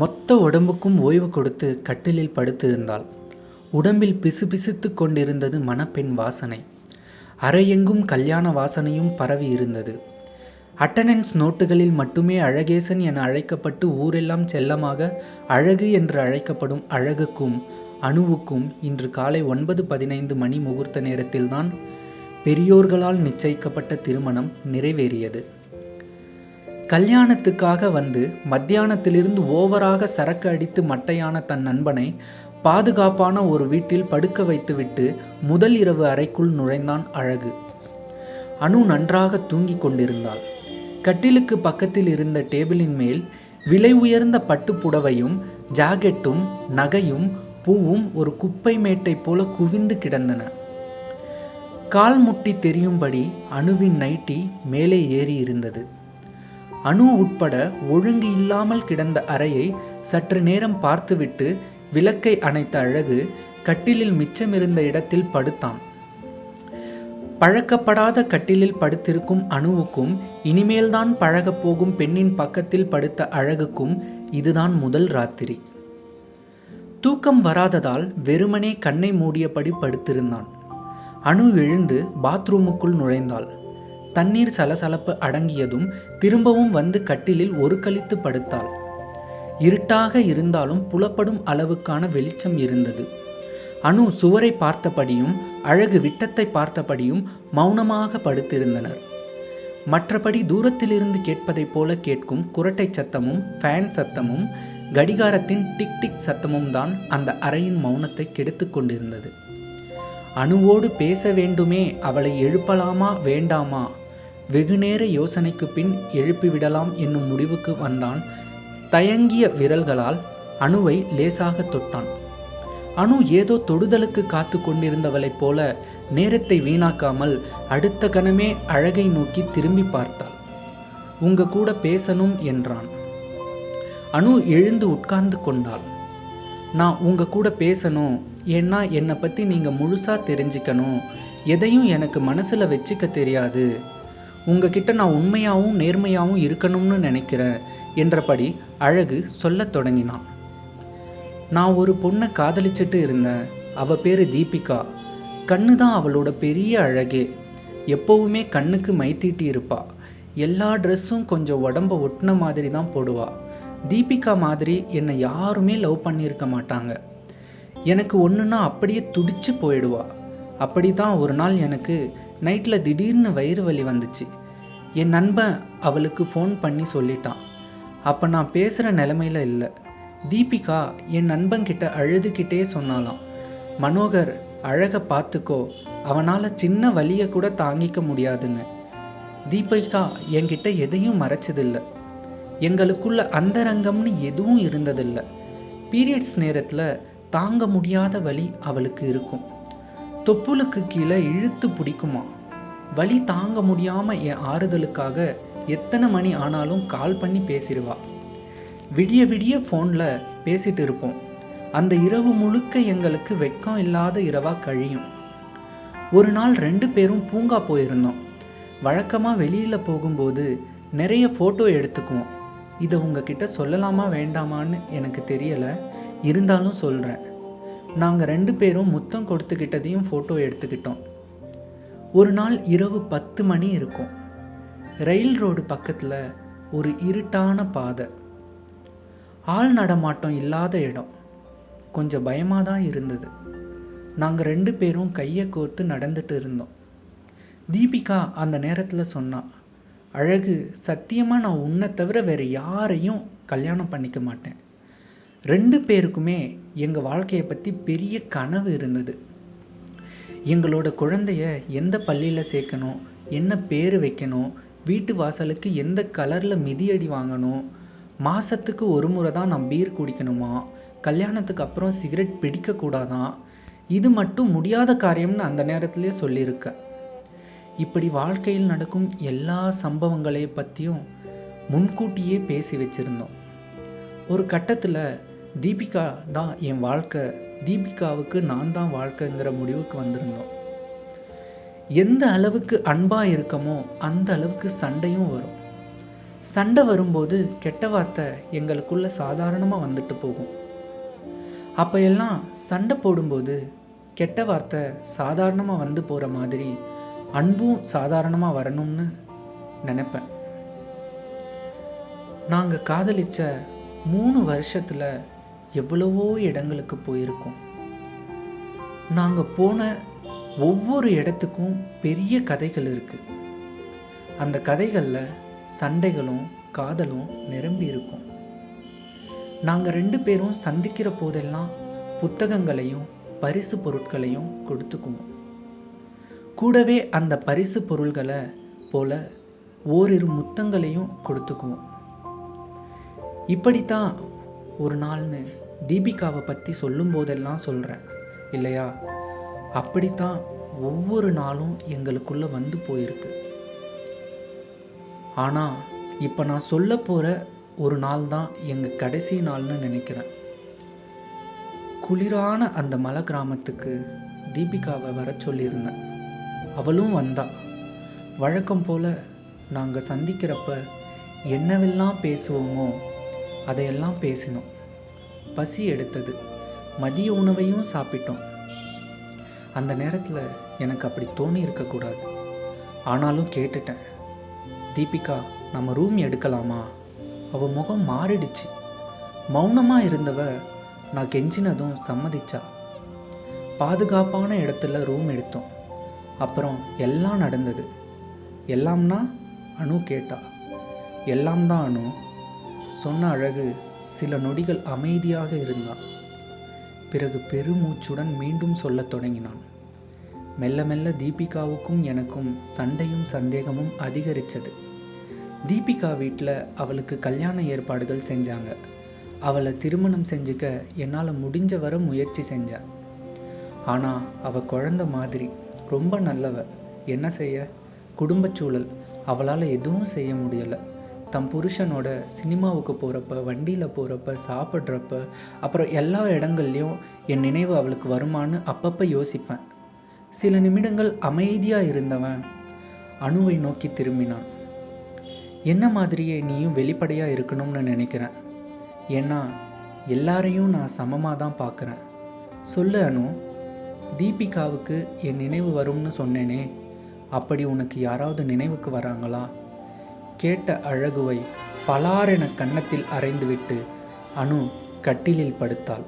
மொத்த உடம்புக்கும் ஓய்வு கொடுத்து கட்டிலில் படுத்திருந்தாள். உடம்பில் பிசுபிசுத்து கொண்டிருந்தது மணப்பெண் வாசனை. அறையெங்கும் கல்யாண வாசனையும் பரவி இருந்தது. அட்டனன்ஸ் நோட்டுகளில் மட்டுமே அழகேசன் என அழைக்கப்பட்டு ஊரெல்லாம் செல்லமாக அழகு என்று அழைக்கப்படும் அழகுக்கும் அணுவுக்கும் இன்று காலை ஒன்பது பதினைந்து மணி முகூர்த்த நேரத்தில்தான் பெரியோர்களால் நிச்சயிக்கப்பட்ட திருமணம் நிறைவேறியது. கல்யாணத்துக்காக வந்து மத்தியானத்திலிருந்து ஓவராக சரக்கு அடித்து மட்டையான தன் நண்பனை பாதுகாப்பான ஒரு வீட்டில் படுக்க வைத்துவிட்டு முதல் இரவு அறைக்குள் நுழைந்தான் அழகு. அணு நன்றாக தூங்கிக் கொண்டிருந்தாள். கட்டிலுக்கு பக்கத்தில் இருந்த டேபிளின் மேல் விலை உயர்ந்த பட்டுப் புடவையும் ஜாக்கெட்டும் நகையும் பூவும் ஒரு குப்பை மேட்டை போல குவிந்து கிடந்தன. கால் முட்டி தெரியும்படி அணுவின் நைட்டி மேலே ஏறி இருந்தது. அணு உட்பட ஒழுங்கு இல்லாமல் கிடந்த அறையை சற்று நேரம் பார்த்துவிட்டு விளக்கை அணைத்த அழகு கட்டிலில் மிச்சமிருந்த இடத்தில் படுத்தான் பழக்கப்படாத கட்டிலில் படுத்திருக்கும் அணுவுக்கும் இனிமேல்தான் பழகப் போகும் பெண்ணின் பக்கத்தில் படுத்த அழகுக்கும் இதுதான் முதல் ராத்திரி. தூக்கம் வராததால் வெறுமனே கண்ணை மூடியபடி படுத்திருந்தான். அணு எழுந்து பாத்ரூமுக்குள் நுழைந்தாள். தண்ணீர் சலசலப்பு அடங்கியதும் திரும்பவும் வந்து கட்டிலில் ஒரு கழித்து படுத்தாள். இருட்டாக இருந்தாலும் புலப்படும் அளவுக்கான வெளிச்சம் இருந்தது. அணு சுவரை பார்த்தபடியும் அழகு விட்டத்தை பார்த்தபடியும் மௌனமாக படுத்திருந்தனர். மற்றபடி தூரத்திலிருந்து கேட்பதைப் போல கேட்கும் குரட்டை சத்தமும் ஃபேன் சத்தமும் கடிகாரத்தின் டிக் டிக் சத்தமும் தான் அந்த அறையின் மௌனத்தை கெடுத்து கொண்டிருந்தது. அணுவோடு பேச வேண்டுமே அவளை எழுப்பலாமா வேண்டாமா வெகுநேர யோசனைக்கு பின் எழுப்பிவிடலாம் என்னும் முடிவுக்கு வந்தான். தயங்கிய விரல்களால் அணுவை லேசாக தொட்டான். அணு ஏதோ தொடுதலுக்கு காத்து கொண்டிருந்தவளைப் போல நேரத்தை வீணாக்காமல் அடுத்த கணமே அழகை நோக்கி திரும்பி பார்த்தாள். உங்க கூட பேசணும் என்றான். அணு எழுந்து உட்கார்ந்து கொண்டாள். நான் உங்க கூட பேசணும். ஏன்னா என்னை பற்றி நீங்கள் முழுசாக தெரிஞ்சுக்கணும். எதையும் எனக்கு மனசில் வச்சுக்க தெரியாது. உங்ககிட்ட நான் உண்மையாகவும் நேர்மையாகவும் இருக்கணும்னு நினைக்கிறேன் என்றபடி அழகு சொல்லத் தொடங்கினான். நான் ஒரு பொண்ணை காதலிச்சிட்டு இருந்தேன் அவ பேர் தீபிகா. கண்ணு தான் அவளோட பெரிய அழகே. எப்போவுமே கண்ணுக்கு மைத்தீட்டி இருப்பா எல்லா ட்ரெஸ்ஸும் கொஞ்சம் உடம்ப ஒட்டின மாதிரி தான் போடுவா. தீபிகா மாதிரி என்னை யாருமே லவ் பண்ணியிருக்க மாட்டாங்க. எனக்கு ஒன்றுனா அப்படியே துடிச்சு போயிடுவா. அப்படி தான் ஒரு நாள் எனக்கு நைட்டில் திடீர்னு வயிறு வலி வந்துச்சு. என் நண்பன் அவளுக்கு ஃபோன் பண்ணி சொல்லிட்டான். அப்போ நான் பேசுகிற நிலமையில இல்லை. தீபிகா என் நண்பன்கிட்ட அழுதுகிட்டே சொன்னாலாம் மனோகர் அழகை பார்த்துக்கோ அவனால் சின்ன வலியை கூட தாங்கிக்க முடியாதுன்னு. தீபிகா என்கிட்ட எதையும் மறைச்சதில்லை. எங்களுக்குள்ள அந்தரங்கம்னு எதுவும் இருந்ததில்லை. பீரியட்ஸ் நேரத்தில் தாங்க முடியாத வழி அவளுக்கு இருக்கும். தொப்புளுக்கு கீழே இழுத்து பிடிக்குமா? வலி தாங்க முடியாமல் என் ஆறுதலுக்காக எத்தனை மணி ஆனாலும் கால் பண்ணி பேசிடுவா விடிய விடிய ஃபோனில் பேசிட்டு இருப்போம். அந்த இரவு முழுக்க எங்களுக்கு வெக்கம் இல்லாத இரவாக கழியும். ஒரு நாள் ரெண்டு பேரும் பூங்கா போயிருந்தோம். வழக்கமாக வெளியில் போகும்போது நிறைய ஃபோட்டோ எடுத்துக்குவோம். இதை உங்ககிட்ட சொல்லலாமா வேண்டாமான்னு எனக்கு தெரியலை. இருந்தாலும் சொல்கிறேன் நாங்கள் ரெண்டு பேரும் முத்தம் கொடுத்துக்கிட்டதையும் ஃபோட்டோ எடுத்துக்கிட்டோம். ஒரு நாள் இரவு பத்து மணி இருக்கும். ரயில் ரோடு பக்கத்தில் ஒரு இருட்டான பாதை. ஆள் நடமாட்டம் இல்லாத இடம். கொஞ்சம் பயமாக தான் இருந்தது. நாங்கள் ரெண்டு பேரும் கையை கோர்த்து நடந்துட்டு இருந்தோம். தீபிகா அந்த நேரத்தில் சொன்னான் அழகு சத்தியமாக நான் உன்னை தவிர வேறு யாரையும் கல்யாணம் பண்ணிக்க மாட்டேன். ரெண்டு பேருக்குமே எங்கள் வாழ்க்கையை பற்றி பெரிய கனவு இருந்தது. எங்களோட குழந்தைய எந்த பள்ளியில் சேர்க்கணும் என்ன பேர் வைக்கணும் வீட்டு வாசலுக்கு எந்த கலரில் மிதியடி வாங்கணும் மாதத்துக்கு ஒரு முறை தான் நான் பீர் குடிக்கணுமா கல்யாணத்துக்கு அப்புறம் சிகரெட் பிடிக்கக்கூடாதான் இது மட்டும் முடியாத காரியம்னு அந்த நேரத்துலேயே சொல்லியிருக்க. இப்படி வாழ்க்கையில் நடக்கும் எல்லா சம்பவங்களை பற்றியும் முன்கூட்டியே பேசி வச்சுருந்தோம். ஒரு கட்டத்தில் தீபிகா தான் என் வாழ்க்கை. தீபிகாவுக்கு நான் தான் வாழ்க்கைங்கிற முடிவுக்கு வந்திருந்தோம். எந்த அளவுக்கு அன்பாக இருக்கமோ அந்த அளவுக்கு சண்டையும் வரும். சண்டை வரும்போது கெட்ட வார்த்தை எங்களுக்குள்ள சாதாரணமாக வந்துட்டு போகும். அப்போ எல்லாம் சண்டை போடும்போது கெட்ட வார்த்தை சாதாரணமாக வந்து போகிற மாதிரி அன்பும் சாதாரணமாக வரணும்னு நினைப்பேன். நாங்கள் காதலிச்ச மூணு வருஷத்தில் எவ்வளவோ இடங்களுக்கு போயிருக்கோம். நாங்கள் போன ஒவ்வொரு இடத்துக்கும் பெரிய கதைகள் இருக்குது அந்த கதைகளில் சண்டைகளும் காதலும் நிரம்பி இருக்கும். நாங்கள் ரெண்டு பேரும் சந்திக்கிற போதெல்லாம் புத்தகங்களையும் பரிசு பொருட்களையும் கொடுத்துக்குவோம். கூடவே அந்த பரிசு பொருள்களை போல ஓரிரு முத்தங்களையும் கொடுத்துக்குவோம். இப்படித்தான் ஒரு நாள்னு தீபிகாவை பற்றி சொல்லும் போதெல்லாம் சொல்கிறேன் இல்லையா? அப்படித்தான் ஒவ்வொரு நாளும் எங்களுக்குள்ளே வந்து போயிருக்கு. ஆனால் இப்போ நான் சொல்ல போகிற ஒரு நாள் தான் எங்கள் கடைசி நாள்னு நினைக்கிறேன். குளிரான அந்த மலை கிராமத்துக்கு தீபிகாவை வர சொல்லியிருந்தேன். அவளும் வந்தா. வழக்கம் போல் நாங்கள் சந்திக்கிறப்ப என்னவெல்லாம் பேசுவோமோ அதையெல்லாம் பேசினோம். பசி எடுத்தது. மதிய உணவையும் சாப்பிட்டோம். அந்த நேரத்தில் எனக்கு அப்படி தோணி இருக்கக்கூடாது. ஆனாலும் கேட்டுட்டேன். தீபிகா நம்ம ரூம் எடுக்கலாமா? அவள் முகம் மாறிடுச்சு. மௌனமாக இருந்தவ நான் கெஞ்சினதும் சம்மதிச்சா. பாதுகாப்பான இடத்துல ரூம் எடுத்தோம். அப்புறம் எல்லாம் நடந்தது. எல்லாம்னா அணு கேட்டா. எல்லாம் தான் அனு. சொன்ன அழகு சில நொடிகள் அமைதியாக இருந்தான். பிறகு பெருமூச்சுடன் மீண்டும் சொல்லத் தொடங்கினான். மெல்ல மெல்ல தீபிகாவுக்கும் எனக்கும் சண்டையும் சந்தேகமும் அதிகரித்தது தீபிகா வீட்டில் அவளுக்கு கல்யாண ஏற்பாடுகள் செஞ்சாங்க. அவளை திருமணம் செஞ்சுக்க என்னால் முடிஞ்ச வர முயற்சி செஞ்சேன் ஆனால் அவள் குழந்த மாதிரி ரொம்ப நல்லவ. என்ன செய்ய? குடும்பச்சூழல் அவளால் எதுவும் செய்ய முடியலை. தம் புருஷனோட சினிமாவுக்கு போகிறப்ப வண்டியில் போகிறப்ப சாப்பிட்றப்ப அப்புறம் எல்லா இடங்கள்லையும் என் நினைவு அவளுக்கு வருமான்னு அப்பப்போ யோசிப்பேன். சில நிமிடங்கள் அமைதியாக இருந்தவன் அணுவை நோக்கி திரும்பினான். என்ன மாதிரியே நீயும் வெளிப்படையாக இருக்கணும்னு நினைக்கிறேன். ஏன்னா எல்லாரையும் நான் சமமாக தான் பார்க்குறேன் சொல்லு அனு. தீபிகாவுக்கு என் நினைவு வரும்னு சொன்னேனே அப்படி உனக்கு யாராவது நினைவுக்கு வராங்களா? கேட்ட அழகுவை பலாரென கன்னத்தில் அரைந்துவிட்டு அனு கட்டிலில் படுத்தாள்.